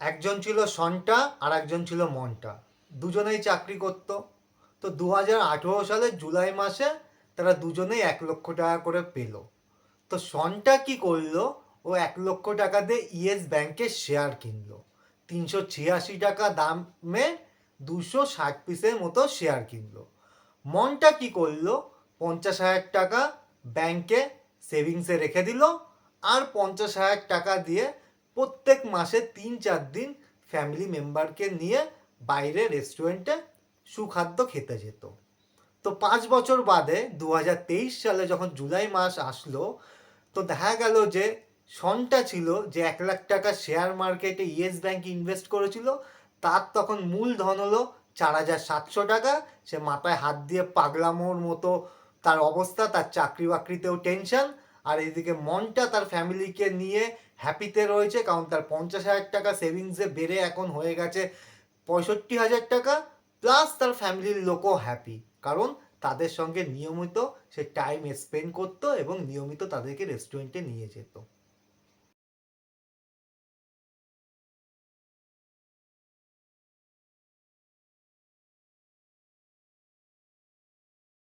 একজন ছিল সনটা আর একজন ছিল মন্টা। দুজনেই চাকরি করত। তো দু হাজার আঠেরো সালের জুলাই মাসে তারা দুজনেই এক লক্ষ টাকা করে পেল। তো সনটা কি করল? ও এক লক্ষ টাকা দিয়ে ইয়েস ব্যাংকের শেয়ার কিনলো। তিনশো ছিয়াশি টাকা দামে দুশো ষাট পিসের মতো শেয়ার কিনলো। মনটা কি করল? পঞ্চাশ হাজার টাকা ব্যাংকে সেভিংসে রেখে দিল আর পঞ্চাশ হাজার টাকা দিয়ে প্রত্যেক মাসে তিন চার দিন ফ্যামিলি মেম্বারকে নিয়ে বাইরে রেস্টুরেন্টে সুখাদ্য খেতে যেত। তো পাঁচ বছর বাদে দু হাজার তেইশ সালে যখন জুলাই মাস আসলো, তো দেখা গেল যে সনটা ছিল যে এক লাখ টাকা শেয়ার মার্কেটে ইয়েস ব্যাংক ইনভেস্ট করেছিল, তার তখন মূলধন হলো চার হাজার সাতশো টাকা। সে মাথায় হাত দিয়ে পাগলামোর মতো তার অবস্থা, তার চাকরি বাকরিতেও টেনশন আর এইদিকে মনটা তার ফ্যামিলিকে নিয়ে হ্যাপিতে রয়েছে, কারণ তার পঞ্চাশ হাজার টাকা সেভিংসে বেড়ে এখন হয়ে গেছে পঁয়ষট্টি হাজার টাকা প্লাস তার ফ্যামিলির লোকও হ্যাপি কারণ তাদের সঙ্গে নিয়মিত সে টাইম স্পেন্ড করতো এবং নিয়মিত তাদেরকে রেস্টুরেন্টে নিয়ে যেত।